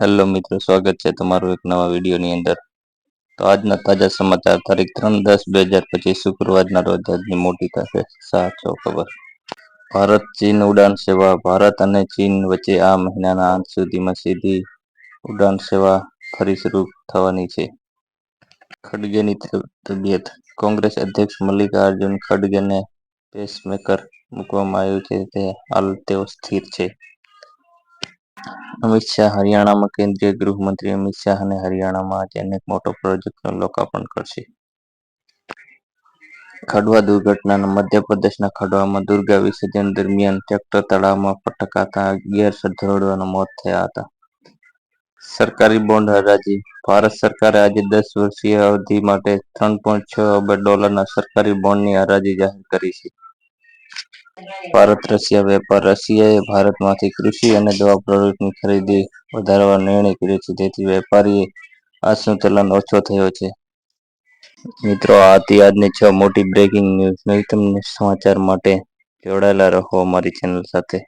Hello મિત્રો, સ્વાગત છે તમારું એક નવા વિડીયોની અંદર. તો આજના તાજા સમાચાર, તારીખ ત્રણ દસ બે હજાર પચીસ, શુક્રવારના રોજ આજની મોટી થશે સાચો ખબર ભારત, ચીન ઉડાન સેવા, ભારત અને ચીન વચ્ચે આ મહિનાના અંત સુધીમાં સીધી ઉડાન સેવા ફરી શરૂ થવાની છે. ખડગેની તબિયત. કોંગ્રેસ અધ્યક્ષ મલ્લિકાર્જુન ખડગેને પેસમેકર મૂકવામાં આવ્યું છે. તે હાલ તેઓ સ્થિર છે. અમિત શાહ હરિયાણામાં કેન્દ્રીય ગૃહમંત્રી અમિત શાહ અને હરિયાણામાં આજે અનેક મોટો પ્રોજેક્ટનું લોકાર્પણ કરશે. ખડવા દુર્ઘટના મધ્યપ્રદેશના ખડવામાં દુર્ગા વિસર્જન દરમિયાન ટ્રેક્ટર તળાવમાં પટકાતા અગિયાર શ્રદ્ધાળુઓના મોત થયા હતા. સરકારી બોન્ડ હરાજી. ભારત સરકારે આજે દસ વર્ષીય અવધિ માટે ત્રણ પોઈન્ટ છ અબજ ડોલરના સરકારી બોન્ડની હરાજી જાહેર કરી છે. ભારત, રશિયા, વેપાર. રશિયાએ ભારતમાંથી કૃષિ અને દવા પ્રોડક્ટની ખરીદી વધારવાનો નિર્ણય કર્યો છે. જેથી વેપારી અસંતુલન ઓછો થયો છે. મિત્રો આ હતી આજની છ મોટી બ્રેકિંગ ન્યૂઝ નવીનતમ સમાચાર માટે જોડાયેલા રહો અમારી ચેનલ સાથે.